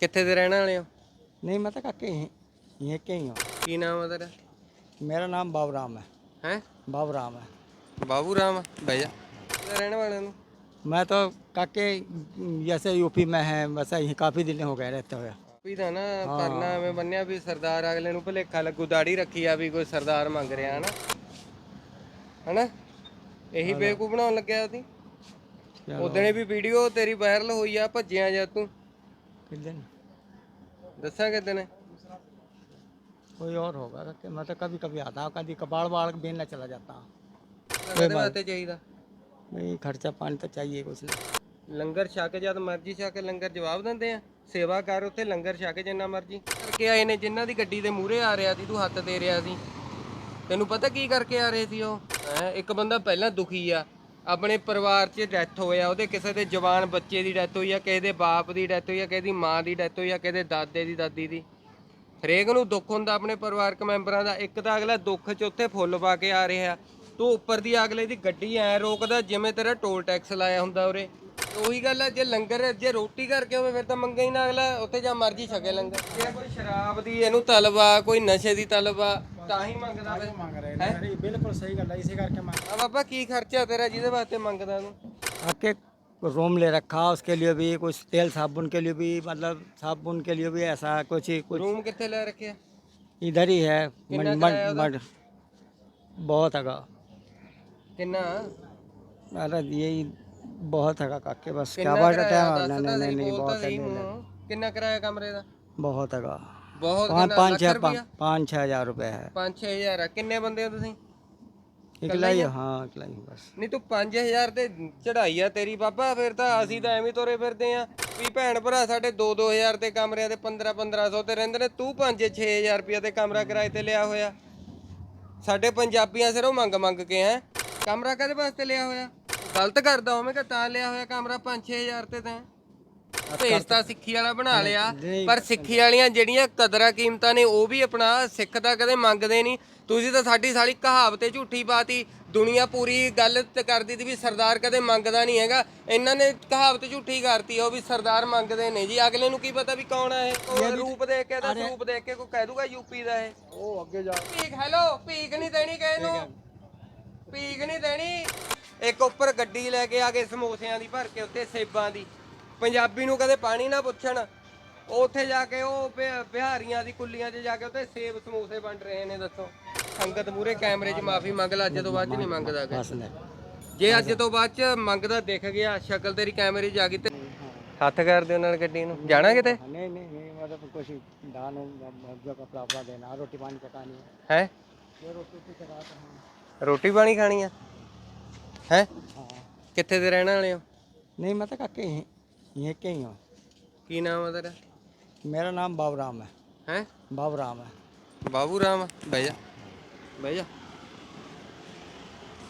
ਕਿੱਥੇ ਦੇ ਰਹਿਣ ਵਾਲੇ ਹੋ नहीं मैं तो काके यहीं यहीं के ही हूँ ਕੀ ਨਾਮ ਹੈ ਤੇਰਾ मेरा नाम बाबूराम है ਹੈ बाबूराम है ਬਾਬੂ ਰਾਮ ਬਹਿ ਜਾ ਕਿੱਥੇ ਰਹਿਣ ਵਾਲੇ ਨੂੰ मैं तो काके जैसे यूपी में है वैसे यहीं काफ़ी दिन हो गए रहते हुए ਵੀ ਤਾਂ ਨਾ ਪਰਨਾ ਐਵੇਂ ਬੰਨਿਆ ਵੀ ਸਰਦਾਰ ਅਗਲੇ ਨੂੰ ਭੁਲੇਖਾ ਲੱਗੂ ਦਾੜੀ ਰੱਖੀ ਆ ਵੀ ਕੋਈ ਸਰਦਾਰ ਮੰਗ ਰਿਹਾ ਹਨਾ ਹਨਾ ਇਹੀ ਬੇਕੂ ਬਣਾਉਣ ਲੱਗਿਆ ਉਹਦੀ ਉਦਣੇ ਵੀ ਵੀਡੀਓ ਤੇਰੀ ਵਾਇਰਲ ਹੋਈ ਆ ਭੱਜਿਆ ਜਾ ਤੂੰ किस दिन ਦੱਸਾਂ ਕਿਤੇ ਨੇ कोई और होगा कि मैं तो कभी कभी आता हूँ कभी कबाड़ वाड़ बेलना चला जाता हूँ ਕਦੇ ਵਾਸਤੇ ਚਾਹੀਦਾ भाई खर्चा पानी तो चाहिए कुछ नहीं ਲੰਗਰ ਛਕ ਜਦ ਮਰਜੀ ਛਕ ਲੰਗਰ ਜਵਾਬ ਦਿੰਦੇ ਆ ਸੇਵਾ ਕਰ ਉੱਥੇ ਲੰਗਰ ਛਕ ਜਿੰਨਾ ਮਰਜੀ ਕਰਕੇ ਆਏ ਨੇ ਜਿਨ੍ਹਾਂ ਦੀ ਗੱਡੀ ਦੇ ਮੂਹਰੇ ਆ ਰਿਹਾ ਸੀ ਤੂੰ ਹੱਥ ਦੇ ਰਿਹਾ ਸੀ ਤੈਨੂੰ ਪਤਾ ਕੀ ਕਰਕੇ ਆ ਰਹੇ ਸੀ ਉਹ ਹੈਂ ਇੱਕ ਬੰਦਾ ਪਹਿਲਾਂ ਦੁਖੀ ਆ ਆਪਣੇ ਪਰਿਵਾਰ 'ਚ ਡੈਥ ਹੋਇਆ, ਉਹਦੇ ਕਿਸੇ ਦੇ ਜਵਾਨ ਬੱਚੇ ਦੀ ਡੈਥ ਹੋਈ ਆ, ਕਿਸੇ ਦੇ ਬਾਪ ਦੀ ਡੈਥ ਹੋਈ ਆ, ਕਿਸੇ ਦੀ ਮਾਂ ਦੀ ਡੈਥ ਹੋਈ ਆ, ਕਿਸੇ ਦੇ ਦਾਦੇ ਦੀ, ਦਾਦੀ ਦੀ। ਹਰੇਕ ਨੂੰ ਦੁੱਖ ਹੁੰਦਾ ਆਪਣੇ ਪਰਿਵਾਰਕ ਮੈਂਬਰਾਂ ਦਾ। ਇੱਕ ਤਾਂ ਅਗਲਾ ਦੁੱਖ 'ਚ ਉੱਥੇ ਫੁੱਲ ਪਾ ਕੇ ਆ ਰਿਹਾ। ਤੂੰ ਉੱਪਰ ਦੀ ਅਗਲੇ ਦੀ ਗੱਡੀ ਐ ਰੋਕਦਾ ਜਿਵੇਂ ਤੇਰਾ ਟੋਲ ਟੈਕਸ ਲਾਇਆ ਹੁੰਦਾ ਉਰੇ। ਉਹੀ ਗੱਲ ਆ, ਜੇ ਲੰਗਰ, ਜੇ ਰੋਟੀ ਕਰਕੇ ਹੋਵੇ, ਫਿਰ ਤਾਂ ਮੰਗੇ ਹੀ ਨਾ ਅਗਲਾ। ਉੱਥੇ ਜਾਂ ਮਰਜ਼ੀ ਛਕੇ ਲੰਗਰ। ਜੇ ਕੋਈ ਸ਼ਰਾਬ ਦੀ ਇਹਨੂੰ ਤਲਬ ਆ ਕੋਈ ਨਸ਼ੇ ਦੀ ਤਲਬ ਆ ਤਾਂ ਹੀ ਮੰਗਦਾ ਵੇ ਮੰਗ ਰਹੇ ਨੇ ਹੈਂ? ਸਾਰੇ ਬਿਲਕੁਲ ਸਹੀ ਗੱਲ ਹੈ ਇਸੇ ਕਰਕੇ ਮੰਗ ਆ ਬਾਬਾ ਕੀ ਖਰਚਾ ਤੇਰਾ ਜਿਹਦੇ ਵਾਸਤੇ ਮੰਗਦਾ ਤੂੰ आके रूम ले रखा उसके लिए भी कुछ तेल साबुन के लिए भी मतलब साबुन के लिए भी ऐसा कुछ ही कुछ ਰੂਮ ਕਿੱਥੇ ਲੈ ਰੱਖਿਆ इधर ही है किन्ना मड किराया मड होगा? मड बहुत हगा ਕਿੰਨਾ अरे यही बहुत हगा काके बस क्या किराया? बात है ਦੱਸ नहीं ਤਾਂ नहीं नहीं सही बहुत है, नहीं, ਨਹੀਂ। ਮੂੰਹੋਂ। ਕਿੰਨਾ ਕਿਰਾਇਆ ਕਮਰੇ ਦਾ बहुत हगा ਬਹੁਤ पाँच ਕਿੰਨਾ पाँच ਲੱਖ छः ਰੁਪਇਆ पाँच छः हजार रुपये है 5-6000 ਆ ਕਿੰਨੇ ਬੰਦੇ ਹੋ ਤੁਸੀਂ इकला ही हाँ इकला ही बस ਨਹੀਂ ਤੂੰ 5000 ਤੇ ਚੜਾਈ ਆ ਤੇਰੀ ਬਾਬਾ ਫਿਰ ਤਾਂ ਅਸੀਂ ਤਾਂ ਐਵੇਂ ਹੀ ਤੁਰੇ ਫਿਰਦੇ ਆ ਵੀ ਭੈਣ ਭਰਾ ਸਾਡੇ 2-2000 ਤੇ ਕਮਰਿਆਂ ਦੇ 15-1500 ਤੇ ਰਹਿੰਦੇ ਨੇ ਤੂੰ 5-6000 ਰੁਪਇਆ ਤੇ ਕਮਰਾ ਕਿਰਾਏ ਤੇ ਲਿਆ ਹੋਇਆ ਸਾਡੇ ਪੰਜਾਬੀਆਂ ਸਿਰੋਂ ਮੰਗ ਮੰਗ ਕੇ ਹੈ ਕਮਰਾ ਕਦੇ ਵਾਸਤੇ ਲਿਆ ਹੋਇਆ ਗਲਤ ਕਰਦਾ ਹੋਵੇਂਗਾ ਤਾਂ ਲਿਆ ਹੋਇਆ ਕਮਰਾ 5-6000 ਤੇ ਤੈਂ ਭੇਜਤਾ ਸਿੱਖੀ ਵਾਲਾ ਬਣਾ ਲਿਆ। ਪਰ ਸਿੱਖੀ ਵਾਲੀਆਂ ਜਿਹੜੀਆਂ ਕਦਰਾਂ ਕੀਮਤਾਂ ਨੇ ਉਹ ਵੀ ਆਪਣਾ ਸਿੱਖ ਤਾਂ ਕਦੇ ਮੰਗਦੇ ਨਹੀਂ। ਤੁਸੀਂ ਤਾਂ ਸਾਡੀ ਸਾਲੀ ਕਹਾਵਤੇ ਝੂਠੀ ਪਾਤੀ ਦੁਨੀਆ ਪੂਰੀ ਗੱਲ ਕਰਦੀ ਦੀ ਵੀ ਸਰਦਾਰ ਕਦੇ ਮੰਗਦਾ ਨਹੀਂ ਹੈਗਾ। ਇਹਨਾਂ ਨੇ ਕਹਾਵਤ ਝੂਠੀ ਕਰਤੀ ਉਹ ਵੀ ਸਰਦਾਰ ਮੰਗਦੇ ਨੇ ਜੀ। ਅਗਲੇ ਨੂੰ ਕੀ ਪਤਾ ਵੀ ਕੌਣ ਹੈ ਇਹ? ਰੂਪ ਦੇਖ ਕੇ ਤਾਂ ਰੂਪ ਦੇਖ ਕੇ ਕੋਈ ਕਹਿ ਦੂਗਾ ਯੂਪੀ ਦਾ ਇਹ। ਉਹ ਅੱਗੇ ਜਾ ਭੀਖ ਹੈਲੋ ਭੀਖ ਨਹੀਂ ਦੇਣੀ ਕਿਸੇ ਨੂੰ। ਭੀਖ ਨਹੀਂ ਦੇਣੀ। ਇੱਕ ਉੱਪਰ ਗੱਡੀ ਲੈ ਕੇ ਆ ਕੇ ਸਮੋਸਿਆਂ ਦੀ ਭਰ ਕੇ ਉੱਤੇ ਸੇਬਾਂ ਦੀ। ਪੰਜਾਬੀ ਨੂੰ ਕਦੇ ਪਾਣੀ ਨਾ ਪੁੱਛਣ ਉਹ ਉੱਥੇ ਜਾ ਕੇ ਉਹ ਬਿ- ਬਿਹਾਰੀਆਂ ਦੀ ਕੁੱਲੀਆਂ 'ਚ ਜਾ ਕੇ ਉੱਤੇ ਸੇਬ ਸਮੋਸੇ ਵੰਡ ਰਹੇ ਨੇ ਦੱਸੋ ਸੰਗਤ ਮੂਰੇ ਕੈਮਰੇ 'ਚ ਮਾਫੀ ਮੰਗ ਲੈ ਅੱਜ ਤੋਂ ਬਾਅਦ 'ਚ ਨਹੀਂ ਮੰਗਦਾ ਗਾ। बस नहीं ਜੇ ਅੱਜ ਤੋਂ ਬਾਅਦ 'ਚ ਮੰਗਦਾ ਦਿਖ ਗਿਆ ਸ਼ਕਲ ਤੇਰੀ ਕੈਮਰੇ 'ਚ ਆ ਗਈ ਤੇ ਹੱਥ ਕਰ ਦਿਓ ਨਾਲ ਗੱਡੀ ਨੂੰ ਜਾਣਾ ਕਿਤੇ नहीं नहीं नहीं मतलब कुछ दान जो कपड़ा वपड़ा देना रोटी पानी पकानी है ਹੈ ये रोटी की चढ़ाते हैं ਰੋਟੀ ਪਾਣੀ ਖਾਣੀ ਆ ਹੈ हाँ ਕਿੱਥੇ ਦੇ ਰਹਿਣ ਵਾਲੇ ਹੋ नहीं मैं तो काके यहीं यहीं के ही हूँ ਕੀ ਨਾਮ ਆ ਤੇਰਾ मेरा नाम बाबूराम है ਹੈ बाबूराम है ਬਾਬੂ ਰਾਮ ਬਹਿ ਜਾ ਬਹਿ ਜਾ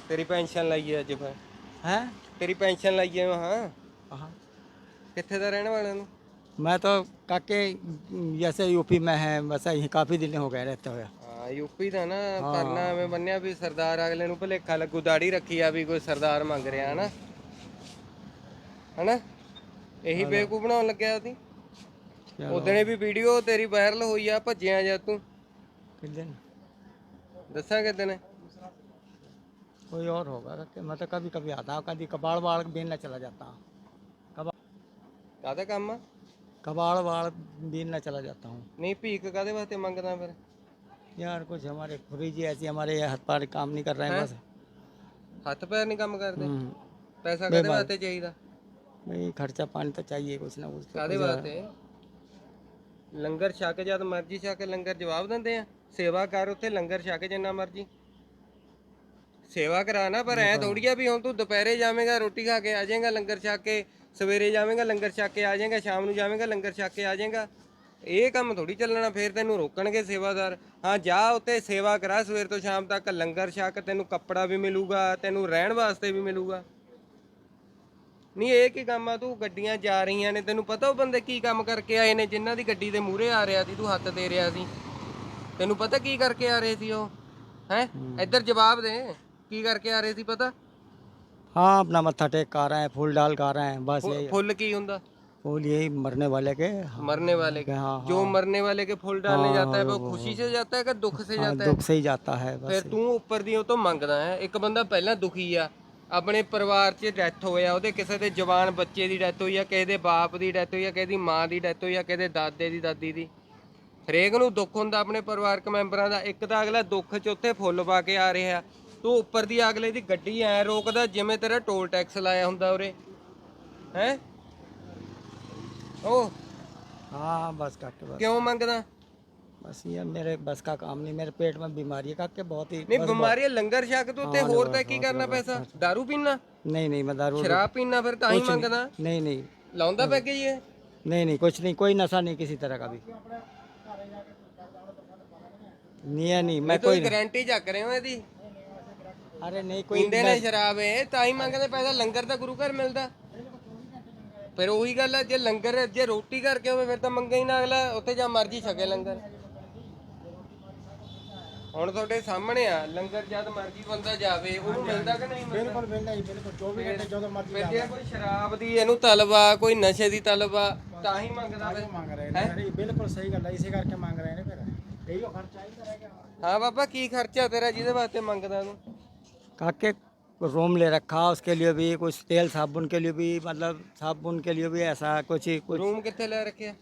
ਤੇਰੀ ਪੈਨਸ਼ਨ ਲਾਈਏ ਅੱਜ ਫਿਰ हैं ਤੇਰੀ ਪੈਨਸ਼ਨ ਲਾਈਏ ਮੈਂ ਹਾਂ हाँ ਕਿੱਥੇ ਦਾ ਰਹਿਣ ਵਾਲੇ ਨੂੰ मैं तो काके जैसे यूपी में है वैसे यहीं काफ़ी दिन हो गए रहते हुए ਹਾਂ ਯੂਪੀ ਦਾ ਨਾ ਪਰਨਾ ਐਵੇਂ ਬੰਨਿਆ ਵੀ ਸਰਦਾਰ ਅਗਲੇ ਨੂੰ ਭੁਲੇਖਾ ਲੱਗੂ ਦਾੜੀ ਰੱਖੀ ਆ ਵੀ ਕੋਈ ਸਰਦਾਰ ਮੰਗ ਰਿਹਾ ਹਨਾ ਹਨਾ ਇਹੀ ਬੇਕੂ ਬਣਾਉਣ ਲੱਗਿਆ ਉਹਦੀ ਉਦਣੇ ਵੀ ਵੀਡੀਓ ਤੇਰੀ ਵਾਇਰਲ ਹੋਈ ਆ ਭੱਜਿਆ ਜਾ ਤੂੰ किस दिन ਦੱਸਾਂ ਕਿਤੇ ਨੇ कोई और होगा कि मैं तो कभी कभी आता हूँ कभी कबाड़ वाड़ बेलना चला जाता हूँ कबाड़ ਕਾਹਦਾ ਕੰਮ ਆ कबाड़ वाड़ बेलना चला जाता हूँ ਨਹੀਂ ਭੀਖ ਕਾਹਦੇ ਵਾਸਤੇ ਮੰਗਦਾ ਫਿਰ यार कुछ हमारे खुरी जी ऐसी हमारे ये हाथ पैर काम नहीं कर रहे हैं बस ਹੱਥ ਪੈਰ ਨਹੀਂ ਕੰਮ ਕਰਦੇ हम्म, ਪੈਸਾ ਕਾਹਦੇ ਵਾਸਤੇ ਚਾਹੀਦਾ भाई खर्चा पानी तो चाहिए कुछ ना कुछ ਕਾਦੇ ਵਾਸਤੇ ਲੰਗਰ ਛਕ ਜਦ ਮਰਜੀ ਛਕ ਲੰਗਰ ਜਵਾਬ ਦਿੰਦੇ ਆ ਸੇਵਾ ਕਰ ਉੱਥੇ ਲੰਗਰ ਛਕ ਜਿੰਨਾ ਮਰਜੀ ਸੇਵਾ ਕਰਾਣਾ ਪਰ ਐ ਥੋੜੀਆ ਵੀ ਹੁਣ ਤੂੰ ਦੁਪਹਿਰੇ ਜਾਵੇਂਗਾ ਰੋਟੀ ਖਾ ਕੇ ਆ ਜਾਏਗਾ ਲੰਗਰ ਛਕ ਕੇ ਸਵੇਰੇ ਜਾਵੇਂਗਾ ਲੰਗਰ ਛਕ ਕੇ ਆ ਜਾਏਗਾ ਸ਼ਾਮ ਨੂੰ ਜਾਵੇਂਗਾ ਲੰਗਰ ਛਕ ਕੇ ਆ ਜਾਏਗਾ ਇਹ ਕੰਮ ਥੋੜੀ ਚੱਲਣਾ ਫੇਰ ਤੈਨੂੰ ਰੋਕਣਗੇ ਸੇਵਾਦਾਰ ਹਾਂ ਜਾ ਉੱਤੇ ਸੇਵਾ ਕਰਾ ਸਵੇਰ ਤੋਂ ਸ਼ਾਮ ਤੱਕ ਲੰਗਰ ਛਕ ਤੈਨੂੰ ਕੱਪੜਾ ਵੀ ਮਿਲੂਗਾ ਤੈਨੂੰ ਰਹਿਣ ਵਾਸਤੇ ਵੀ ਮਿਲੂਗਾ ਨਹੀਂ ਇਹ ਕੀ ਕੰਮ ਆ ਤੂੰ ਗੱਡੀਆਂ ਜਾ ਰਹੀਆਂ ਨੇ ਤੈਨੂੰ ਪਤਾ ਉਹ ਬੰਦੇ ਕੀ ਕੰਮ ਕਰਕੇ ਆਏ ਨੇ ਜਿਨ੍ਹਾਂ ਦੀ ਗੱਡੀ ਦੇ ਮੂਹਰੇ ਆ ਰਿਹਾ ਸੀ ਤੂੰ ਹੱਥ ਦੇ ਰਿਹਾ ਸੀ ਤੈਨੂੰ ਪਤਾ ਕੀ ਕਰਕੇ ਆ ਰਹੇ ਸੀ ਉਹ ਹੈ ਇੱਧਰ ਜਵਾਬ ਦੇ ਕੀ ਕਰਕੇ ਆ ਰਹੇ ਸੀ ਪਤਾ हाँ अपना मत्था टेक कर रहे हैं फूल डाल कर रहे हैं बस यही ਫੁੱਲ ਕੀ ਹੁੰਦਾ फूल यही मरने वाले के मरने वाले के हाँ जो मरने वाले के फूल डालने जाता है वो खुशी से जाता है कि दुख से हाँ, जाता है दुख से ही जाता है बस ਫਿਰ ਤੂੰ ਉੱਪਰ ਦੀ ਉਹ ਤੋਂ ਮੰਗਦਾ ਹੈ ਇੱਕ ਬੰਦਾ ਪਹਿਲਾਂ ਦੁਖੀ ਆ ਆਪਣੇ ਪਰਿਵਾਰ 'ਚ ਡੈਥ ਹੋਇਆ ਉਹਦੇ ਕਿਸੇ ਦੇ ਜਵਾਨ ਬੱਚੇ ਦੀ ਡੈਥ ਹੋਈ ਆ ਕਿਸੇ ਦੇ ਬਾਪ ਦੀ ਡੈਥ ਹੋਈ ਆ ਕਿਸੇ ਦੀ ਮਾਂ ਦੀ ਡੈਥ ਹੋਈ ਆ ਕਿਸੇ ਦੇ ਦਾਦੇ ਦੀ ਦਾਦੀ ਦੀ। ਹਰੇਕ ਨੂੰ ਦੁੱਖ ਹੁੰਦਾ ਆਪਣੇ ਪਰਿਵਾਰਕ ਮੈਂਬਰਾਂ ਦਾ। ਇੱਕ ਤਾਂ ਅਗਲਾ ਦੁੱਖ 'ਚ ਉੱਥੇ ਫੁੱਲ ਪਾ ਕੇ ਆ ਰਿਹਾ। ਤੂੰ ਉੱਪਰ ਦੀ ਅਗਲੇ ਦੀ ਗੱਡੀ ਐ ਰੋਕਦਾ ਜਿਵੇਂ ਤੇਰਾ ਟੋਲ ਟੈਕਸ ਲਾਇਆ ਹੁੰਦਾ ਉਰੇ। ਹੈ? ਓ ਹਾਂ ਬਸ ਕੱਟ ਬਸ। ਕਿਉਂ ਮੰਗਦਾ? बस ये मेरे बस का काम नहीं मेरे पेट में बीमारी है काके बहुत ही ਨਹੀਂ ਬਿਮਾਰੀ ਲੰਗਰ ਛਕ ਤੂੰ ਤੇ ਹੋਰ ਤਾਂ ਕੀ ਕਰਨਾ ਪੈਸਾ दारू ਪੀਣਾ नहीं नहीं मैं दारू ਸ਼ਰਾਬ ਪੀਣਾ ਫਿਰ ਤਾਂ ਹੀ ਮੰਗਦਾ नहीं नहीं ਲਾਉਂਦਾ ਪੈ ਗਈ ਇਹ नहीं नहीं कुछ नहीं कोई नशा नहीं किसी तरह का भी नहीं है नहीं मैं ਤੁਸੀਂ ਗਾਰੰਟੀ ਚੱਕ ਰਹੇ ਹੋ ਇਹਦੀ अरे नहीं कोई ਪੀਂਦੇ ਨੇ ਸ਼ਰਾਬ ਇਹ ਤਾਂ ਹੀ ਮੰਗਦੇ ਪੈਸਾ ਲੰਗਰ ਤਾਂ ਗੁਰੂ ਘਰ ਮਿਲਦਾ ਫਿਰ ਉਹੀ ਗੱਲ ਹੈ ਜੇ ਲੰਗਰ ਜੇ ਰੋਟੀ ਕਰਕੇ ਹੋਵੇ ਫਿਰ ਤਾਂ ਮੰਗੇ ਹੀ ਨਾ ਅਗਲਾ ਉੱਥੇ ਜਾਂ ਮਰਜੀ ਛਕੇ ਲੰਗਰ ਹੁਣ ਤੁਹਾਡੇ ਸਾਹਮਣੇ ਆ ਲੰਗਰ ਜਦ ਮਰਜੀ ਬੰਦਾ ਜਾਵੇ ਉਹਨੂੰ ਮਿਲਦਾ ਕਿ ਨਹੀਂ ਮਿਲਦਾ मिलना ही बिल्कुल 24 घंटे जो तो ਫਿਰ ਜੇ ਕੋਈ ਸ਼ਰਾਬ ਦੀ ਇਹਨੂੰ ਤਲਬਾ ਕੋਈ ਨਸ਼ੇ ਦੀ ਤਲਬਾ ਤਾਂ ਹੀ ਮੰਗਦਾ ਫਿਰ मांग रहे हैं अरे बिल्कुल सही गल है इसी करके मांग रहे हैं फिर यही खर्चा ही करेगा ਹਾਂ ਬਾਬਾ ਕੀ ਖਰਚਾ ਤੇਰਾ ਜਿਹਦੇ ਵਾਸਤੇ ਮੰਗਦਾ ਤੂੰ काके रूम ले रखा उसके लिए भी कुछ तेल साबुन के लिए भी मतलब साबुन के लिए भी ऐसा कुछ ही कुछ ਰੂਮ ਕਿੱਥੇ ਲੈ ਰੱਖਿਆ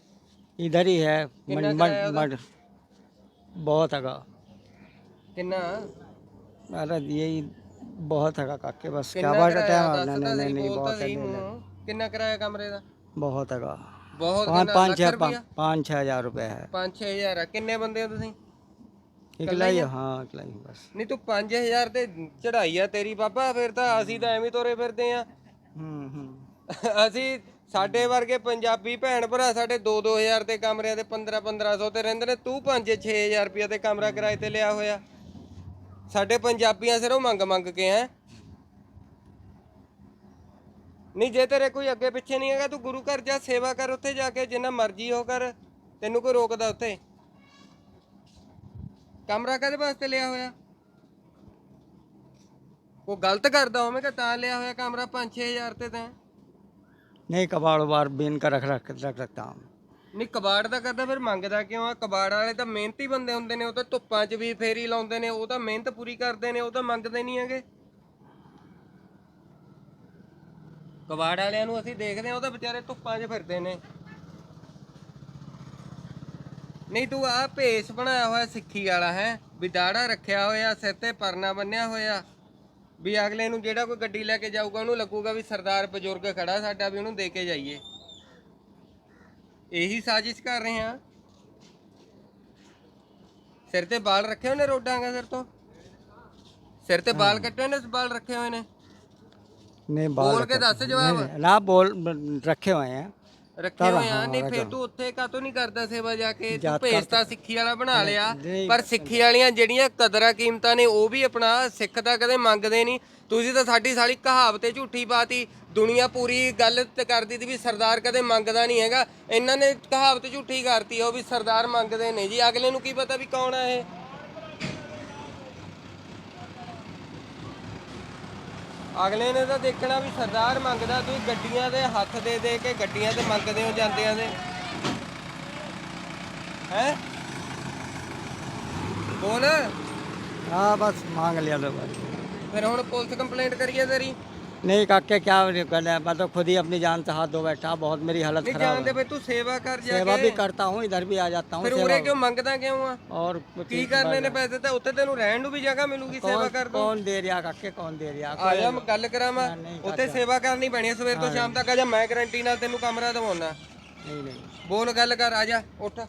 इधर ही है कितना मड- किराया मड- मड- बहुत हैगा ਕਿੰਨਾ अरे यही बहुत हैगा काके बस क्या ਕਿੰਨਾ? ਮਹਾਰਾਜ ਇਹ ਬਹੁਤ ਹੈਗਾ ਕਾਕੇ ਬਸ ਕਿਆ ਬਾਤ ਹੈ ਨਹੀਂ ਨਹੀਂ ਬਹੁਤ ਹੈ ਕਿੰਨਾ ਕਿਰਾਇਆ ਕਮਰੇ ਦਾ? ਬਹੁਤ ਹੈਗਾ। ਬਹੁਤ ਕਿੰਨਾ? 5 6 5 6000 ਰੁਪਏ ਹੈ। 5 6000 ਕਿੰਨੇ ਬੰਦੇ ਹੋ ਤੁਸੀਂ? ਇਕਲਾ ਹੀ ਹਾਂ ਇਕਲਾ ਹੀ ਬਸ। ਨਹੀਂ ਤੂੰ 5000 ਤੇ ਚੜਾਈ ਆ ਤੇਰੀ ਬਾਬਾ ਫਿਰ ਤਾਂ ਅਸੀਂ ਤਾਂ ਐਵੇਂ ਤੋਰੇ ਫਿਰਦੇ ਆ। ਅਸੀਂ ਸਾਡੇ ਵਰਗੇ ਪੰਜਾਬੀ ਭੈਣ ਭਰਾ ਸਾਡੇ 2-2000 ਦੇ ਕਮਰਿਆਂ ਤੇ 15-1500 ਤੇ ਰਹਿੰਦੇ ਨੇ। ਤੂੰ 5-6000 ਰੁਪਏ ਤੇ ਕਮਰਾ ਕਿਰਾਏ ਤੇ ਲਿਆ ਹੋਇਆ। ਸਾਡੇ ਪੰਜਾਬੀਆਂ ਸਿਰੋਂ ਮੰਗ ਮੰਗ ਕੇ ਹੈ ਨਹੀਂ ਜੇ ਤੇਰੇ ਕੋਈ ਅੱਗੇ ਪਿੱਛੇ ਨਹੀਂ ਹੈਗਾ ਤੂੰ ਗੁਰੂ ਘਰ ਜਾ ਸੇਵਾ ਕਰ ਉੱਥੇ ਜਾ ਕੇ ਜਿੰਨਾ ਮਰਜ਼ੀ ਹੋ ਕਰ ਤੈਨੂੰ ਕੋਈ ਰੋਕਦਾ ਉੱਥੇ ਕਮਰਾ ਕਦੇ ਵਾਸਤੇ ਲਿਆ ਹੋਇਆ ਉਹ ਗਲਤ ਕਰਦਾ ਹੋਵੇਂਗਾ ਤਾਂ ਲਿਆ ਹੋਇਆ ਕਮਰਾ 5-6000 ਤੇ ਤੈਂ नहीं कबाड़ उबाड़ बीन कर रख रख रख रखता हूँ ਨਹੀਂ, ਕਬਾੜ ਦਾ ਕਰਦਾ, ਫਿਰ ਮੰਗਦਾ ਕਿਉਂ ਆ? ਕਬਾੜ ਵਾਲੇ ਤਾਂ ਮਿਹਨਤੀ ਬੰਦੇ ਹੁੰਦੇ ਨੇ, ਉਹ ਤਾਂ ਧੁੱਪਾਂ 'ਚ ਵੀ ਫੇਰੀ ਲਾਉਂਦੇ ਨੇ, ਉਹ ਤਾਂ ਮਿਹਨਤ ਪੂਰੀ ਕਰਦੇ ਨੇ, ਉਹ ਤਾਂ ਮੰਗਦੇ ਨਹੀਂ ਹੈਗੇ। ਕਬਾੜ ਵਾਲਿਆਂ ਨੂੰ ਅਸੀਂ ਦੇਖਦੇ ਆ ਉਹ ਤਾਂ ਵਿਚਾਰੇ ਧੁੱਪਾਂ 'ਚ ਫਿਰਦੇ ਨੇ। ਨਹੀਂ, ਤੂੰ ਆ ਭੇਸ ਬਣਾਇਆ ਹੋਇਆ ਸਿੱਖੀ ਵਾਲਾ ਹੈ, ਵੀ ਦਾੜਾ ਰੱਖਿਆ ਹੋਇਆ, ਸਿਰ ਤੇ ਪਰਨਾ ਬੰਨਿਆ ਹੋਇਆ। ਵੀ ਅਗਲੇ ਨੂੰ ਜਿਹੜਾ ਕੋਈ ਗੱਡੀ ਲੈ ਕੇ ਜਾਊਗਾ, ਉਹਨੂੰ ਲੱਗੂਗਾ ਵੀ ਸਰਦਾਰ ਬਜ਼ੁਰਗ ਖੜਾ ਸਾਡਾ, ਵੀ ਉਹਨੂੰ ਦੇ ਕੇ ਜਾਈਏ। ਇਹੀ ਸਾਜ਼ਿਸ਼ ਕਰ ਰਹੇ ਆ ਸਿਰ ਤੇ ਬਾਲ ਰੱਖੇ ਹੋਏ ਨੇ ਰੋਡਾਂ ਦਾ ਸਿਰ ਤੋਂ? ਸਿਰ ਤੇ ਬਾਲ ਕੱਟੇ ਨੇ ਬਾਲ ਰੱਖੇ ਹੋਏ ਨੇ? ਨਹੀਂ ਬਾਲ ਬੋਲ ਕੇ ਦੱਸ ਜਵਾਬ। ਨਹੀਂ, ਬੋਲ ਰੱਖੇ ਹੋਏ ਆ। ਰੱਖੇ ਹੋਏ ਆ ਨਹੀਂ ਫਿਰ ਤੂੰ ਉੱਥੇ ਕਾਤੋਂ ਨਹੀਂ ਕਰਦਾ ਸੇਵਾ ਜਾ ਕੇ? ਤੂੰ ਭੇਜਤਾ ਸਿੱਖੀ ਵਾਲਾ ਬਣਾ ਲਿਆ। ਪਰ ਸਿੱਖੀ ਵਾਲੀਆਂ ਜਿਹੜੀਆਂ ਕਦਰਾਂ ਕੀਮਤਾਂ ਨੇ ਉਹ ਵੀ ਆਪਣਾ ਸਿੱਖ ਤਾਂ ਕਦੇ ਮੰਗਦੇ ਨਹੀਂ। ਤੁਸੀਂ ਤਾਂ ਸਾਡੀ ਸਾਲੀ ਕਹਾਵਤੇ ਝੂਠੀ ਪਾਤੀ। ਦੁਨੀਆ ਪੂਰੀ ਗੱਲ ਕਰਦੀ ਦੀ ਵੀ ਸਰਦਾਰ ਕਦੇ ਮੰਗਦਾ ਨਹੀਂ ਹੈਗਾ। ਇਹਨਾਂ ਨੇ ਕਹਾਵਤ ਝੂਠੀ ਕਰਤੀ ਉਹ ਵੀ ਸਰਦਾਰ ਮੰਗਦੇ ਨੇ ਜੀ। ਅਗਲੇ ਨੂੰ ਕੀ ਪਤਾ ਵੀ ਕੌਣ ਆ ਇਹ? ਅਗਲੇ ਨੇ ਤਾਂ ਦੇਖਣਾ ਵੀ ਸਰਦਾਰ ਮੰਗਦਾ ਤੂੰ ਗੱਡੀਆਂ ਦੇ ਹੱਥ ਦੇ ਦੇ ਕੇ ਗੱਡੀਆਂ ਤੇ ਮੰਗਦੇ ਹੋ ਜਾਂਦਿਆਂ ਦੇ। ਹੈ? ਬੋਲ ਆ ਬਸ ਮੰਗ ਲਿਆ ਲੋ ਫਿਰ ਹੁਣ ਪੁਲਿਸ ਕੰਪਲੇਂਟ ਕਰੀਏ ਤੇਰੀ? नहीं काके क्या कर मैं तो खुद ही अपनी जान से हाथ धो बैठा बहुत मेरी हालत ਨਹੀਂ खराब ਜਾਣਦੇ है ਬਈ ਤੂੰ ਸੇਵਾ ਕਰ ਜਾ सेवा भी ਕੇ करता हूँ इधर भी आ जाता हूँ ਫਿਰ ਉਰੇ ਕਿਉਂ ਮੰਗਦਾ ਕਿਉਂ ਆ और कुछ ਕੀ ਕਰਨੇ ਨੇ ਪੈਸੇ ਤਾਂ ਉੱਥੇ ਤੈਨੂੰ ਰਹਿਣ ਨੂੰ ਵੀ ਜਗ੍ਹਾ ਮਿਲੂਗੀ ਸੇਵਾ ਕਰ ਦੂੰ कौन दे रिया काके कौन दे रिया ਆ ਜਾ ਮੈਂ ਗੱਲ ਕਰਾਵਾਂ ਨਹੀਂ ਉੱਥੇ ਸੇਵਾ ਕਰਨੀ ਪੈਣੀ ਹੈ ਸਵੇਰ ਤੋਂ ਸ਼ਾਮ ਤੱਕ ਆ ਜਾ ਮੈਂ ਗਾਰੰਟੀ ਨਾਲ ਤੈਨੂੰ ਕਮਰਾ ਦਵਾਉਣਾ नहीं नहीं ਬੋਲ ਗੱਲ ਕਰ ਆ ਜਾ ਉੱਠ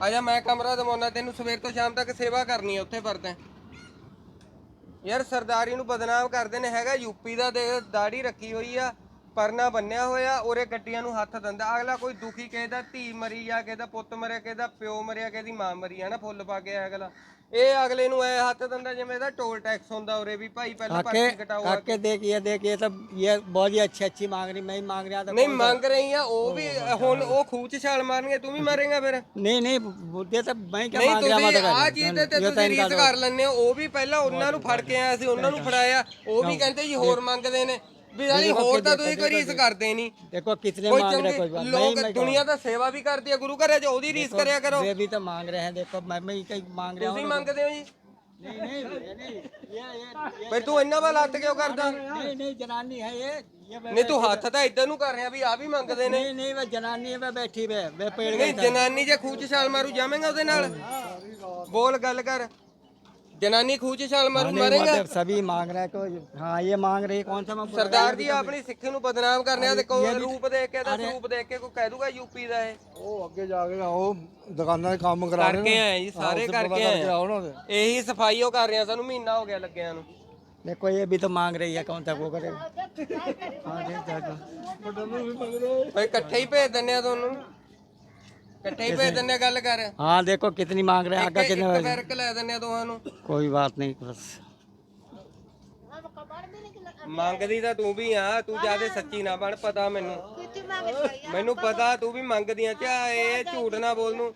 ਆ ਜਾ ਮੈਂ ਕਮਰਾ ਦਵਾਉਣਾ ਤੈਨੂੰ ਸਵੇਰ ਤੋਂ ਸ਼ਾਮ ਤੱਕ ਸੇਵਾ ਕਰਨੀ ਹੈ ਉੱਥੇ ਵਰਤੈਂ ਯਾਰ ਸਰਦਾਰੀ ਨੂੰ ਬਦਨਾਮ ਕਰਦੇ ਨੇ, ਹੈਗਾ ਯੂਪੀ ਦਾ ਦੇ ਦਾੜੀ ਰੱਖੀ ਹੋਈ ਆ, ਪਰਨਾ ਬੰਨਿਆ ਹੋਇਆ, ਉਰੇ ਗੱਡੀਆਂ ਨੂੰ ਹੱਥ ਦਿੰਦਾ, ਅਗਲਾ ਕੋਈ ਦੁਖੀ ਕਿਸੇ ਦਾ ਧੀ ਮਰੀ ਆ ਕਿਸੇ ਦਾ ਪੁੱਤ ਮਰਿਆ, ਕਿਸੇ ਦਾ ਪਿਓ ਮਰਿਆ, ਕਿਸੇ ਦੀ ਮਾਂ ਮਰੀ ਆ ਨਾ ਫੁੱਲ ਪਾ ਕੇ ਅਗਲਾ। ਇਹ ਅਗਲੇ ਨੂੰ ਐ ਹੱਥ ਦਿੰਦਾ ਜਿਵੇਂ ਇਹਦਾ ਟੋਲ ਟੈਕਸ ਹੁੰਦਾ ਉਰੇ ਵੀ ਭਾਈ ਪਹਿਲਾਂ काके ਪਰਚੀ ਕਟਾਓ काके देखिए देखिए सब ये बहुत ही अच्छी अच्छी मांग रही मैं ही मांग रहा था ਨਹੀਂ ਮੰਗ ਰਹੀ ਆ ਉਹ ਵੀ ਹੁਣ ਉਹ ਖੂਹ ਚ ਛਾਲ ਮਾਰਨਗੇ ਤੂੰ ਵੀ ਮਾਰੇਗਾ ਫਿਰ नहीं नहीं ये सब मैं क्या ਨਹੀਂ मांग रहा ਤੁਸੀਂ था ਆ ਚੀਜ਼ ਤੇ ਤੇ ਤੁਸੀਂ ਰੀਸ ਕਰ ਲੈਂਦੇ ਹੋ ਉਹ ਵੀ ਪਹਿਲਾਂ ਉਹਨਾਂ ਨੂੰ ਫੜ ਕੇ ਆਇਆ ਸੀ ਉਹਨਾਂ ਨੂੰ ਫੜਾਇਆ ਉਹ ਵੀ ਕਹਿੰਦੇ ਜੀ ਹੋਰ ਮੰਗਦੇ ਨੇ ਵੀ ਸਾਲੀ देखो, ਹੋਰ ਤਾਂ देखो, ਤੁਸੀਂ ਕੋਈ देखो, ਰੀਸ ਕਰਦੇ ਨਹੀਂ देखो कितने ਕੋਈ मांग रहे ਚੰਗੇ कोई बात ਲੋਕ नहीं मैं ਦੁਨੀਆ ਤਾਂ ਸੇਵਾ ਵੀ ਕਰਦੀ ਹੈ ਗੁਰੂ ਘਰੇ ਚ ਉਹਦੀ ਰੀਸ ਕਰਿਆ ਕਰੋ वे भी तो मांग रहे हैं देखो मैं मैं कहीं मांग रहा ਤੁਸੀਂ हूँ ਮੰਗਦੇ ਹੋ ਜੀ नहीं नहीं ये नहीं ये ये ਫਿਰ ਤੂੰ ਇੰਨਾ ਵਾ ਲੱਤ ਕਿਉਂ ਕਰਦਾ नहीं नहीं जनानी है ये ये वे- ਨਹੀਂ ਤੂੰ ਹੱਥ ਤਾਂ ਇੱਧਰ ਨੂੰ ਕਰ ਰਿਹਾ ਵੀ ਆ ਵੀ ਮੰਗਦੇ ਨੇ नहीं नहीं वे जनानी है वे बैठी वे वे पेड़ ਨਹੀਂ गई ਜਨਾਨੀ ਜੇ ਖੂਚ ਛਾਲ ਮਾਰੂ ਜਾਵੇਂਗਾ ਉਹਦੇ ਨਾਲ ਬੋਲ ਗੱਲ ਕਰ ਜਨਾਨੀ ਖੂਚ ਛਾਲ ਮਾਰੂ ਮਾਰੇਗਾ मतलब सभी मांग रहे हैं कोई हाँ ये मांग रही है कौन सा मैं बुरा- ਸਰਦਾਰ ਜੀ ਆਪਣੀ ਸਿੱਖੀ ਨੂੰ ਬਦਨਾਮ ਕਰਨੇ ਆ ਤੇ ਕੋਈ ਰੂਪ ਦੇਖ ਕੇ ਤਾਂ ਰੂਪ ਦੇਖ ਕੇ ਕੋਈ ਕਹਿ ਦੂਗਾ ਯੂਪੀ ਦਾ ਇਹ ਉਹ ਅੱਗੇ ਜਾ ਕੇ ਉਹ ਦੁਕਾਨਾਂ 'ਤੇ ਕੰਮ ਕਰਾ ਰਹੇ ਕਰਕੇ ਆਏ ਜੀ ਸਾਰੇ ਕਰਕੇ ਆਏ ਆ ਉਹਨਾਂ ਦੇ ਇਹੀ ਸਫਾਈ ਉਹ ਕਰ ਰਿਹਾ ਸਾਨੂੰ ਮਹੀਨਾ ਹੋ ਗਿਆ ਲੱਗਿਆਂ ਨੂੰ देखो ये भी तो मांग रही है कौन सा वो करे हाँ जी देखो ਓਏ ਇਕੱਠੇ ਹੀ ਭੇਜ ਦਿੰਨੇ ਆ ਤੁਹਾਨੂੰ ਇਕੱਠੇ ਹੀ ਭੇਜ ਦਿੰਨੇ ਆ ਗੱਲ ਕਰ हाँ देखो कितनी मांग रहे हैं आगे ਇੱਕ कितने ਫਰਕ ਲੈ ਦਿੰਨੇ ਆ ਦੋਹਾਂ ਨੂੰ कोई बात नहीं बस ਮੰਗਦੀ ਤਾਂ ਤੂੰ ਵੀ ਆ ਤੂੰ ਜਿਆਦੇ ਸੱਚੀ ਨਾ ਬਣ ਪਤਾ ਮੈਨੂੰ ਮੈਨੂੰ ਪਤਾ ਤੂੰ ਵੀ ਮੰਗਦੀ ਆ ਚਾ ਇਹ ਝੂਠ ਨਾ ਬੋਲ ਨੂੰ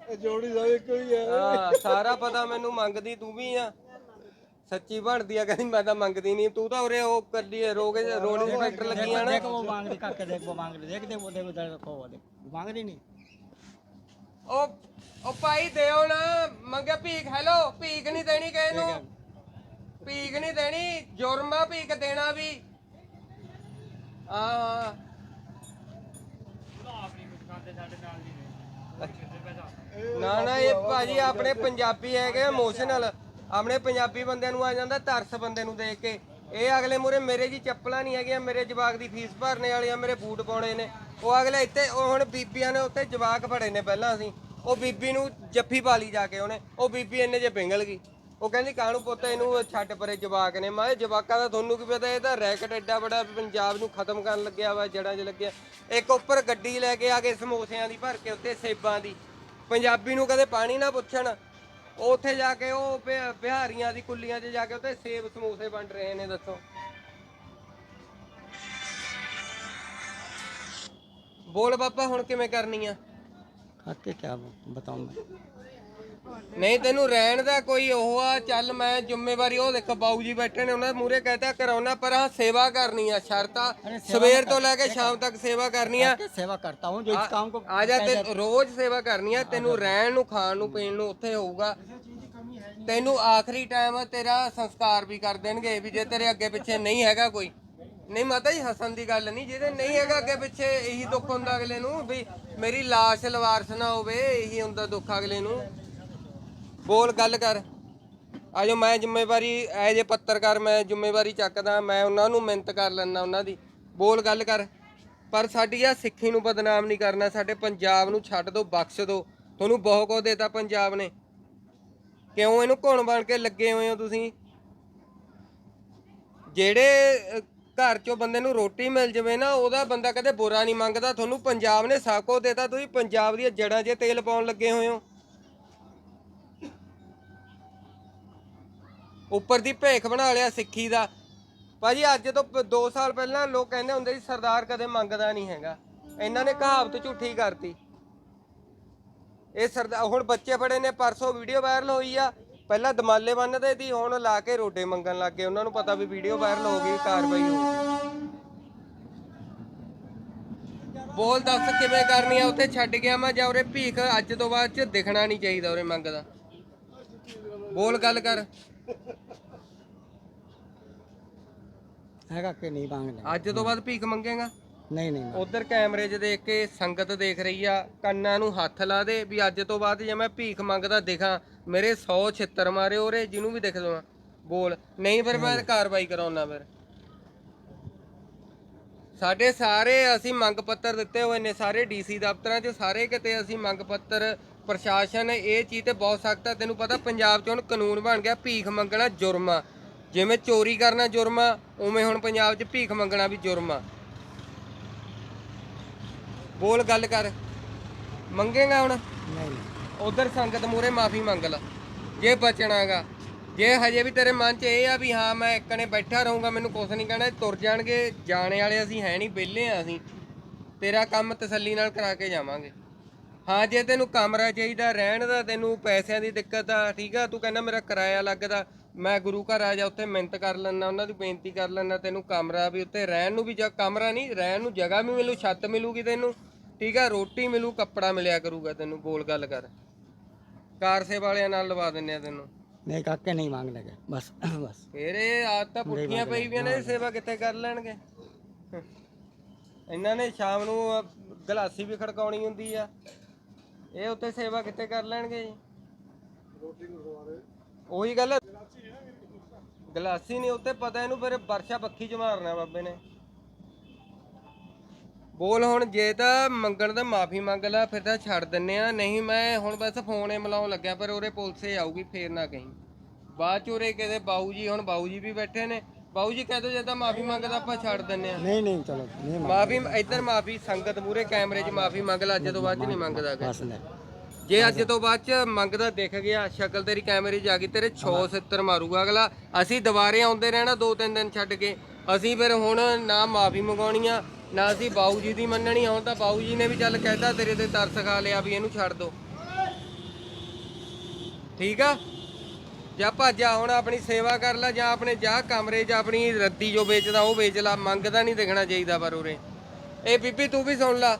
ਇਹ ਜੋੜੀ ਦਾ ਇੱਕ ਹੀ ਹੈ ਹਾਂ ਸਾਰਾ ਪਤਾ ਮੈਨੂੰ ਮੰਗਦੀ ਤੂੰ ਵੀ ਆ ਸੱਚੀ ਬਣਦੀ ਆ ਕਹਿੰਦੀ ਮੈਂ ਤਾਂ ਮੰਗਦੀ ਨਹੀਂ ਤੂੰ ਤਾਂ ਉਰੇ ਉਹ ਕਰਦੀ ਹੈ ਰੋਗ ਰੋਡ ਇੰਸਪੈਕਟਰ ਲੱਗੀ ਆ ਨਾ देखो वो मांग रही काके देख वो मांग रही देख दे वो देखो उधर देखो वो देख मांग रही नहीं ਉਹ ਉਹ ਭਾਈ ਦਿਓ ਨਾ ਮੰਗੇ ਭੀਖ ਹੈਲੋ ਭੀਖ ਨਹੀਂ ਦੇਣੀ ਕਿਸੇ ਨੂੰ। ਭੀਖ ਨਹੀਂ ਦੇਣੀ ਜੁਰਮਾ ਭੀਖ ਦੇਣਾ ਵੀ। ਹਾਂ ਨਾ। ਨਾ ਇਹ ਭਾਜੀ ਆਪਣੇ ਪੰਜਾਬੀ ਹੈਗੇ ਇਮੋਸ਼ਨਲ ਆਪਣੇ ਪੰਜਾਬੀ ਬੰਦਿਆਂ ਨੂੰ ਆ ਜਾਂਦਾ ਤਰਸ ਬੰਦੇ ਨੂੰ ਦੇਖ ਕੇ। ਇਹ ਅਗਲੇ ਮੂਰੇ ਮੇਰੇ ਜੀ ਚੱਪਲਾਂ ਨਹੀਂ ਹੈਗੀਆਂ ਮੇਰੇ ਜਵਾਕ ਦੀ ਫੀਸ ਭਰਨੇ ਵਾਲੀਆਂ ਮੇਰੇ ਬੂਟ ਪਾਉਣੇ ਨੇ। ਉਹ ਅਗਲੇ ਇੱਥੇ, ਉਹ ਹੁਣ ਬੀਬੀਆਂ ਨੇ ਉੱਥੇ ਜਵਾਕ ਫੜੇ ਨੇ ਪਹਿਲਾਂ ਅਸੀਂ। ਉਹ ਬੀਬੀ ਨੂੰ ਜੱਫੀ ਪਾ ਲਈ ਜਾ ਕੇ ਉਹਨੇ। ਉਹ ਬੀਬੀ ਇੰਨੇ ਜੇ ਪਿੰਗਲ ਗਈ। ਉਹ ਕਹਿੰਦੀ, ਕਾਹਨੂੰ ਪੁੱਤ ਇਹਨੂੰ ਛੱਡ ਪਰੇ ਜਵਾਕ ਨੇ? ਮੈਂ ਜਵਾਕਾਂ ਦਾ ਤੁਹਾਨੂੰ ਕੀ ਪਤਾ, ਇਹ ਤਾਂ ਰੈਕਟ ਐਡਾ ਬੜਾ ਪੰਜਾਬ ਨੂੰ ਖਤਮ ਕਰਨ ਲੱਗਿਆ ਵਾ ਜੜਾਂ 'ਚ ਲੱਗਿਆ। ਇੱਕ ਉੱਪਰ ਗੱਡੀ ਲੈ ਕੇ ਆ ਕੇ ਸਮੋਸਿਆਂ ਦੀ ਭਰ ਕੇ ਉੱਤੇ ਸੇਬਾਂ ਦੀ। ਪੰਜਾਬੀ ਨੂੰ ਕਦੇ ਪਾਣੀ ਨਾ ਪੁੱਛਣ। ਉਹ ਉੱਥੇ ਜਾ ਕੇ ਉਹ ਬਿਹਾਰੀਆਂ ਦੀ ਕੁੱਲੀਆਂ 'ਚ ਜਾ ਕੇ ਉੱਤੇ ਸੇਬ ਸਮੋਸੇ ਵੰਡ ਰਹੇ ਨੇ, ਦੱਸੋ। ਬੋਲ ਬਾਬਾ ਹੁਣ ਕਿਵੇਂ ਕਰਨੀ ਆ काके क्या बताऊं मैं ਨਹੀਂ ਤੈਨੂੰ ਰਹਿਣ ਦਾ ਕੋਈ ਉਹ ਆ ਚੱਲ ਮੈਂ ਜ਼ਿੰਮੇਵਾਰੀ ਉਹ ਦੇਖੋ ਬਾਊ ਜੀ ਬੈਠੇ ਨੇ ਉਹਨਾਂ ਮੂਰੇ ਕਹਤਾ ਕਰਾਉਣਾ ਪਰ ਹਾਂ ਸੇਵਾ ਕਰਨੀ ਆ ਸ਼ਰਤਾ ਸਵੇਰ ਤੋਂ ਲੈ ਕੇ ਸ਼ਾਮ ਤੱਕ ਸੇਵਾ ਕਰਨੀ ਆ के सेवा करता हूँ जो इस काम को ਆ ਜਾ ਤੇ ਰੋਜ਼ ਸੇਵਾ ਕਰਨੀ ਆ ਤੈਨੂੰ ਰਹਿਣ ਨੂੰ ਖਾਣ ਨੂੰ ਪੀਣ ਨੂੰ ਉੱਥੇ ਹੋਊਗਾ ਤੈਨੂੰ ਆਖਰੀ ਟਾਈਮ ਤੇਰਾ ਸੰਸਕਾਰ ਵੀ ਕਰ ਦੇਣਗੇ ਵੀ ਜੇ ਤੇਰੇ ਅੱਗੇ ਪਿੱਛੇ ਨਹੀਂ ਹੈਗਾ ਕੋਈ ਨਹੀਂ ਮਾਤਾ ਜੀ ਹਸਨ ਦੀ ਗੱਲ ਨਹੀਂ, ਜਿਹਦੇ ਨਹੀਂ ਹੈਗਾ ਅੱਗੇ ਪਿੱਛੇ, ਇਹੀ ਦੁੱਖ ਹੁੰਦਾ ਅਗਲੇ ਨੂੰ ਵੀ ਮੇਰੀ ਲਾਸ਼ ਲਵਾਰਸ ਨਾ ਹੋਵੇ, ਇਹੀ ਹੁੰਦਾ ਦੁੱਖ ਅਗਲੇ ਨੂੰ। ਬੋਲ, ਗੱਲ ਕਰ। ਆਜੋ, ਮੈਂ ਜ਼ਿੰਮੇਵਾਰੀ ਐ ਜੇ ਪੱਤਰਕਾਰ ਮੈਂ ਜ਼ਿੰਮੇਵਾਰੀ ਚੱਕਦਾ, ਮੈਂ ਉਹਨਾਂ ਨੂੰ ਮਿਹਨਤ ਕਰ ਲੈਣਾ ਉਹਨਾਂ ਦੀ। ਬੋਲ, ਗੱਲ ਕਰ। ਪਰ ਸਾਡੀ ਆ ਸਿੱਖੀ ਨੂੰ ਬਦਨਾਮ ਨਹੀਂ ਕਰਨਾ, ਸਾਡੇ ਪੰਜਾਬ ਨੂੰ ਛੱਡ ਦਿਓ ਬਖਸ਼ ਦਿਓ ਤੁਹਾਨੂੰ ਬਹੁਤ ਕੁਝ ਦੇਤਾ ਪੰਜਾਬ ਨੇ। ਕਿਉਂ ਇਹਨੂੰ ਘੁਣ ਬਣ ਕੇ ਲੱਗੇ ਹੋਏ ਹੋ ਤੁਸੀਂ? ਜਿਹੜੇ ਘਰ ਚੋਂ ਬੰਦੇ ਨੂੰ ਰੋਟੀ ਮਿਲ ਜਵੇ ਨਾ, ਉਹਦਾ ਬੰਦਾ ਕਦੇ ਬੁਰਾ ਨਹੀਂ ਮੰਗਦਾ। ਤੁਹਾਨੂੰ ਪੰਜਾਬ ਨੇ ਸਾਕੋ ਦੇਤਾ, ਤੁਸੀਂ ਪੰਜਾਬ ਦੀਆਂ ਜੜਾਂ 'ਚ ਤੇਲ ਪਾਉਣ ਲੱਗੇ ਹੋਏ ਹੋ। ਉੱਪਰ ਦੀ ਭੇਖ ਬਣਾ ਲਿਆ ਸਿੱਖੀ ਦਾ। ਭਾਜੀ, ਅੱਜ ਤੋਂ 2 ਸਾਲ ਪਹਿਲਾਂ ਲੋਕ ਕਹਿੰਦੇ ਹੁੰਦੇ ਸੀ, ਸਰਦਾਰ ਕਦੇ ਮੰਗਦਾ ਨਹੀਂ ਹੈਗਾ। ਇਹਨਾਂ ਨੇ ਕਹਾਵਤ ਝੂਠੀ ਕਰਤੀ। ਇਹ ਸਰਦਾਰ ਹੁਣ ਬੱਚੇ ਫੜੇ ਨੇ, ਪਰਸੋਂ ਵੀਡੀਓ ਵਾਇਰਲ ਹੋਈ ਆ। ਪਹਿਲਾਂ ਦਮਾਲੇ ਬੰਨਦੇ ਸੀ ਹੁਣ ਲਾ ਕੇ ਰੋਡੇ ਮੰਗਣ ਲੱਗ ਗਏ। ਉਹਨਾਂ ਨੂੰ ਪਤਾ ਵੀ ਵੀਡੀਓ ਵਾਇਰਲ ਹੋ ਗਈ ਕਾਰਵਾਈ ਹੋਊਗੀ ਬੋਲ ਦੱਸ ਕਿਵੇਂ ਕਰਨੀ ਆ? ਉੱਥੇ ਛੱਡ ਗਿਆ ਮੈਂ ਜਾਂ ਉਰੇ ਭੀਖ ਅੱਜ ਤੋਂ ਬਾਅਦ ਚ ਦਿਖਣਾ ਨਹੀਂ ਚਾਹੀਦਾ ਉਰੇ ਮੰਗਦਾ। ਬੋਲ ਗੱਲ ਕਰ। ਹੈਗਾ ਕਿ ਨਹੀਂ ਮੰਗਦਾ? ਅੱਜ ਤੋਂ ਬਾਅਦ ਭੀਖ ਮੰਗੇਗਾ? ਨਹੀਂ ਨਹੀਂ ਉਧਰ ਕੈਮਰੇ 'ਚ ਦੇਖ ਕੇ ਸੰਗਤ ਦੇਖ ਰਹੀ ਆ ਕੰਨਾਂ ਨੂੰ ਹੱਥ ਲਾ ਦੇ ਵੀ ਅੱਜ ਤੋਂ ਬਾਅਦ ਜੇ ਮੈਂ ਭੀਖ ਮੰਗਦਾ ਦਿਖਾਂ ਮੇਰੇ 100 ਛਿੱਤਰ ਮਾਰੇ ਉਹਰੇ ਜਿਹਨੂੰ ਵੀ ਦਿਖ ਦਵਾਂ ਬੋਲ। ਨਹੀਂ ਫਿਰ ਮੈਂ ਕਾਰਵਾਈ ਕਰਾਉਣਾ ਫਿਰ। ਸਾਡੇ ਸਾਰੇ ਅਸੀਂ ਮੰਗ ਪੱਤਰ ਦਿੱਤੇ ਹੋਏ ਨੇ ਸਾਰੇ ਡੀਸੀ ਦਫ਼ਤਰਾਂ 'ਚ ਸਾਰੇ ਕਿਤੇ ਅਸੀਂ ਮੰਗ ਪੱਤਰ ਪ੍ਰਸ਼ਾਸਨ ਇਹ ਚੀਜ਼ ਤੇ ਬਹੁਤ ਸਖਤ ਹੈ ਤੈਨੂੰ ਪਤਾ ਪੰਜਾਬ 'ਚ ਹੁਣ ਕਾਨੂੰਨ ਬਣ ਗਿਆ ਭੀਖ ਮੰਗਣਾ ਜੁਰਮ ਆ। ਜਿਵੇਂ ਚੋਰੀ ਕਰਨਾ ਜੁਰਮ ਆ ਉਵੇਂ ਹੁਣ ਪੰਜਾਬ 'ਚ ਭੀਖ ਮੰਗਣਾ ਵੀ ਜੁਰਮ ਆ। ਬੋਲ ਗੱਲ ਕਰ। ਮੰਗੇਗਾ ਹੁਣ? ਨਹੀਂ। ਉਧਰ ਸੰਗਤ ਮੂਰੇ ਮਾਫੀ ਮੰਗ ਲਾ। ਜੇ ਬਚਣਾਗਾ ਜੇ ਹਜੇ ਵੀ ਤੇਰੇ ਮਨ 'ਚ ਇਹ ਆ ਵੀ ਹਾਂ ਮੈਂ ਇਕੱਲੇ ਬੈਠਾ ਰਹੂੰਗਾ ਮੈਨੂੰ ਕੁਝ ਨਹੀਂ ਕਹਿਣਾ ਤੁਰ ਜਾਣਗੇ। ਜਾਣੇ ਵਾਲੇ ਅਸੀਂ ਹੈ ਨਹੀਂ ਵਿਹਲੇ ਆ ਅਸੀਂ। ਤੇਰਾ ਕੰਮ ਤਸੱਲੀ ਨਾਲ ਕਰਾ ਕੇ ਜਾਵਾਂਗੇ। ਹਾਂ ਜੇ ਤੈਨੂੰ ਕਮਰਾ ਚਾਹੀਦਾ ਰਹਿਣ ਦਾ ਤੈਨੂੰ ਪੈਸਿਆਂ ਦੀ ਦਿੱਕਤ ਆ ਠੀਕ ਆ ਤੂੰ ਕਹਿੰਦਾ ਮੇਰਾ ਕਿਰਾਇਆ ਲੱਗਦਾ। ਮੈਂ ਗੁਰੂ ਘਰ ਆ ਜਾ ਉੱਥੇ ਮਿਹਨਤ ਕਰ ਲੈਣਾ ਉਹਨਾਂ ਦੀ ਬੇਨਤੀ ਕਰ ਲੈਣਾ ਤੈਨੂੰ ਕਮਰਾ ਵੀ ਉੱਥੇ ਰਹਿਣ ਨੂੰ ਵੀ ਜਾਂ ਕਮਰਾ ਨਹੀਂ ਰਹਿਣ ਨੂੰ ਜਗ੍ਹਾ ਵੀ ਮਿਲੂ ਛੱਤ ਮਿਲੂਗੀ ਤੈਨੂੰ। ਠੀਕ ਆ ਰੋਟੀ ਮਿਲੂ ਕੱਪੜਾ ਮਿਲਿਆ ਕਰੂਗਾ ਤੈਨੂੰ ਬੋਲ ਗੱਲ ਕਰ। ਕਾਰ ਸੇ ਵਾਲਿਆਂ ਨਾਲ ਲਵਾ ਦਿੰਨੇ ਆ ਤੈਨੂੰ। ਨਹੀਂ ਕਾਕੇ ਨਹੀਂ ਮੰਗ ਲਗੇ ਬਸ ਬਸ। ਫੇਰ ਇਹ ਤਾਂ ਪੁੱਠੀਆਂ ਪਈ ਵੀਆਂ ਨੇ ਸੇਵਾ ਕਿੱਥੇ ਕਰ ਲੈਣਗੇ? ਇਹਨਾਂ ਨੇ ਸ਼ਾਮ ਨੂੰ ਗਲਾਸੀ ਵੀ ਖੜਕਾਉਣੀ ਹੁੰਦੀ ਆ। ਇਹ ਉੱਤੇ ਸੇਵਾ ਕਿੱਥੇ ਕਰ ਲੈਣਗੇ ਜੀ? ਰੋਟੀ ਨੂੰ ਗਲਾਸੀ ਨਹੀਂ ਉੱਤੇ ਪਤਾ ਇਹਨੂੰ ਫਿਰ ਵਰਸ਼ਾ ਪੱਖੀ ਚ ਮਾਰਨਾ ਬਾਬੇ ਨੇ। ਬੋਲ ਹੁਣ ਜੇ ਤਾਂ ਮੰਗਣ ਦਾ ਮਾਫੀ ਮੰਗ ਲੈ ਫਿਰ ਤਾਂ ਛੱਡ ਦਿੰਨੇ ਆ। ਨਹੀਂ ਮੈਂ ਹੁਣ ਬਸ ਫੋਨ ਏ ਮਿਲਾਉਣ ਲੱਗਿਆ ਪਰ ਉਹਰੇ ਪੁਲਿਸੇ ਆਊਗੀ ਫੇਰ ਨਾ ਕਹੀਂ। ਬਾਅਦ ਚ ਉਰੇ ਕਿਤੇ ਬਾਊ ਜੀ ਹੁਣ ਬਾਊ ਜੀ ਵੀ ਬੈਠੇ ਨੇ। ਬਾਊ ਜੀ ਕਹਿੰਦੇ ਜੇ ਤਾਂ ਮਾਫੀ ਮੰਗਦਾ ਆਪਾਂ ਛੱਡ ਦਿੰਨੇ ਆ। ਨਹੀਂ ਨਹੀਂ ਚਲੋ ਨਹੀਂ ਮਾਫੀ ਇੱਧਰ ਮਾਫੀ ਸੰਗਤ ਮੂਰੇ ਕੈਮਰੇ 'ਚ ਮਾਫੀ ਮੰਗ ਲੈ ਅੱਜ ਤੋਂ ਬਾਅਦ 'ਚ ਨਹੀਂ ਮੰਗਦਾ ਗਾ। ਜੇ ਅੱਜ ਤੋਂ ਬਾਅਦ 'ਚ ਮੰਗਦਾ ਦਿਖ ਗਿਆ ਸ਼ਕਲ ਤੇਰੀ ਕੈਮਰੇ 'ਚ ਆ ਗਈ ਤੇਰੇ 670 ਮਾਰੂਗਾ ਅਗਲਾ। ਅਸੀਂ ਦੁਬਾਰੇ ਆਉਂਦੇ ਰਹਿਣਾ ਦੋ ਤਿੰਨ ਦਿਨ ਛੱਡ ਕੇ। ਅਸੀਂ ਫਿਰ ਹੁਣ ਨਾ ਮਾਫੀ ਮੰਗਾਉਣੀ ਆ ਨਾ ਅਸੀਂ ਬਾਊ ਜੀ ਦੀ ਮੰਨਣੀ, ਹੁਣ ਤਾਂ ਬਾਊ ਜੀ ਨੇ ਵੀ ਚੱਲ ਕਹਿਤਾ, ਤੇਰੇ ਤੇ ਤਰਸ ਖਾ ਲਿਆ ਵੀ ਇਹਨੂੰ ਛੱਡ ਦੋ। ਠੀਕ ਆ? ਜਾਂ ਭਾਜਾ ਹੁਣ ਆਪਣੀ ਸੇਵਾ ਕਰ ਲੈ, ਜਾਂ ਆਪਣੇ ਜਾ ਕਮਰੇ 'ਚ ਆਪਣੀ ਰੱਦੀ ਜੋ ਵੇਚਦਾ, ਉਹ ਵੇਚ ਲਾ, ਮੰਗਦਾ ਨਹੀਂ ਦਿਖਣਾ ਚਾਹੀਦਾ ਪਰ ਉਰੇ। ਇਹ ਬੀਬੀ ਤੂੰ ਵੀ ਸੁਣ ਲਾ,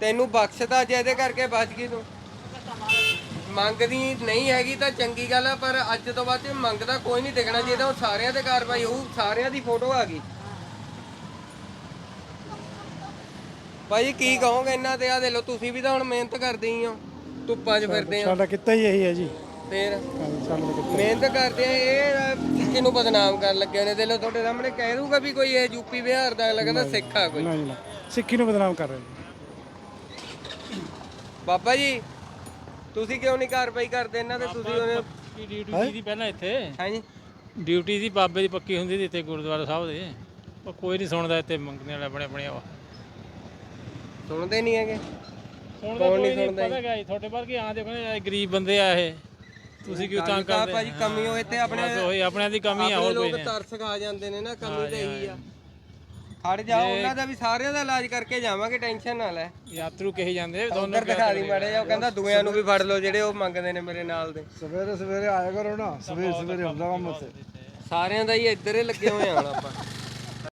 ਤੈਨੂੰ ਬਖਸ਼ਦਾ ਜੇ ਇਹਦੇ ਕਰਕੇ ਬਚ ਗਈ ਤੂੰ। ਮੰਗਦੀ ਨਹੀਂ ਹੈਗੀ ਤਾਂ ਚੰਗੀ ਗੱਲ ਆ, ਪਰ ਅੱਜ ਤੋਂ ਬਾਅਦ ਮੰਗਦਾ ਕੋਈ ਨਹੀਂ ਦਿਖਣਾ ਚਾਹੀਦਾ ਉਹ ਸਾਰਿਆਂ ਤੇ ਕਾਰਵਾਈ ਹੋਊ, ਸਾਰਿਆਂ ਦੀ ਫੋਟੋ ਆ ਗਈ। ਭਾਈ ਕੀ ਕਹੋਗੇ ਇਹਨਾਂ ਤੇ? ਆ ਦੇ ਲੋ ਤੁਸੀਂ ਵੀ ਤਾਂ ਹੁਣ ਮਿਹਨਤ ਕਰਦੇ ਹੀ ਹੋ। ਧੁੱਪਾਂ 'ਚ ਫਿਰਦੇ ਆ ਸਾਡਾ ਕਿੱਤਾ ਹੀ ਇਹੀ ਹੈ ਜੀ। ਫੇਰ? ਸਾਡਾ ਮਿਹਨਤ ਕਰਦੇ ਆ ਇਹ ਕਿਹਨੂੰ ਬਦਨਾਮ ਕਰਨ ਲੱਗੇ ਨੇ ਦੇ ਲੋ ਤੁਹਾਡੇ ਸਾਹਮਣੇ ਕਹਿ ਦੂਗਾ ਵੀ ਕੋਈ ਇਹ ਯੂਪੀ ਬਿਹਾਰ ਦਾ ਕਹਿੰਦਾ ਸਿੱਖ ਆ ਕੋਈ। ਨਾ ਜੀ ਨਾ ਸਿੱਖੀ ਨੂੰ ਬਦਨਾਮ ਕਰ ਰਹੇ ਨੇ। ਬਾਬਾ ਜੀ ਤੁਸੀਂ ਕਿਉਂ ਨਹੀਂ ਕਾਰਵਾਈ ਕਰਦੇ ਇਹਨਾਂ ਤੇ? ਤੁਸੀਂ ਉਹਨੇ ਕੀ ਡਿਊਟੀ ਦੀ ਪਹਿਲਾਂ ਇੱਥੇ। ਹਾਂਜੀ। ਡਿਊਟੀ ਦੀ ਬਾਬੇ ਦੀ ਪੱਕੀ ਹੁੰਦੀ ਸੀ ਇੱਥੇ ਗੁਰਦੁਆਰਾ ਸਾਹਿਬ ਦੇ। ਉਹ ਕੋਈ ਨਹੀਂ ਸੁਣਦਾ ਇੱਥੇ ਮੰਗਣੇ ਵਾਲੇ ਆਪਣੇ ਆਪਣੇ ਆ ਸੁਣਦੇ ਨਹੀਂ ਹੈਗੇ। ਸੁਣਦਾ ਕੋਈ ਨਹੀਂ ਪਤਾ ਗਿਆ ਜੀ ਤੁਹਾਡੇ ਵਰਗੇ ਆ ਦੇਖੋ ਇਹ ਗਰੀਬ ਬੰਦੇ ਆ ਇਹ। ਤੁਸੀਂ ਕਿਉਂ ਤੰਗ ਤਾਂ ਕਰਦੇ? ਭਾਜੀ ਕਮੀ ਹੋ ਇੱਥੇ ਆਪਣੇ ਬਸ ਉਹੀ ਆਪਣਿਆਂ ਦੀ ਕਮੀ ਆ ਆਪਣੇ ਹੋਰ ਕੋਈ ਲੋਕ ਨਹੀਂ। ਤਰਸ ਖਾ ਜਾਂਦੇ ਨੇ ਨਾ ਕਮੀ ਤਾਂ ਇਹੀ ਆ। ਖੜ ਜਾ ਉਹਨਾਂ ਦਾ ਵੀ ਸਾਰਿਆਂ ਦਾ ਇਲਾਜ ਕਰਕੇ ਜਾਵਾਂਗੇ ਟੈਨਸ਼ਨ ਨਾ ਲੈ। ਯਾਤਰੂ ਕਹੀ ਜਾਂਦੇ ਦੋਨੋਂ ਉਧਰ ਦਿਖਾ ਦੀ ਮਾੜੇ ਜਾ ਉਹ ਕਹਿੰਦਾ ਦੂਆਂ ਨੂੰ ਵੀ ਫੜ ਲਓ ਜਿਹੜੇ ਉਹ ਮੰਗਦੇ ਨੇ ਮੇਰੇ ਨਾਲ ਦੇ। ਸਵੇਰੇ ਸਵੇਰੇ ਆਇਆ ਕਰੋ ਨਾ ਸਵੇਰੇ ਸਵੇਰੇ ਹੁੰਦਾ ਕੰਮ ਉੱਥੇ। ਸਾਰਿਆਂ ਦਾ ਹੀ ਇੱਧਰ ਹੀ ਲੱਗੇ ਹੋਏ ਆ ਹੁਣ ਆਪਾਂ।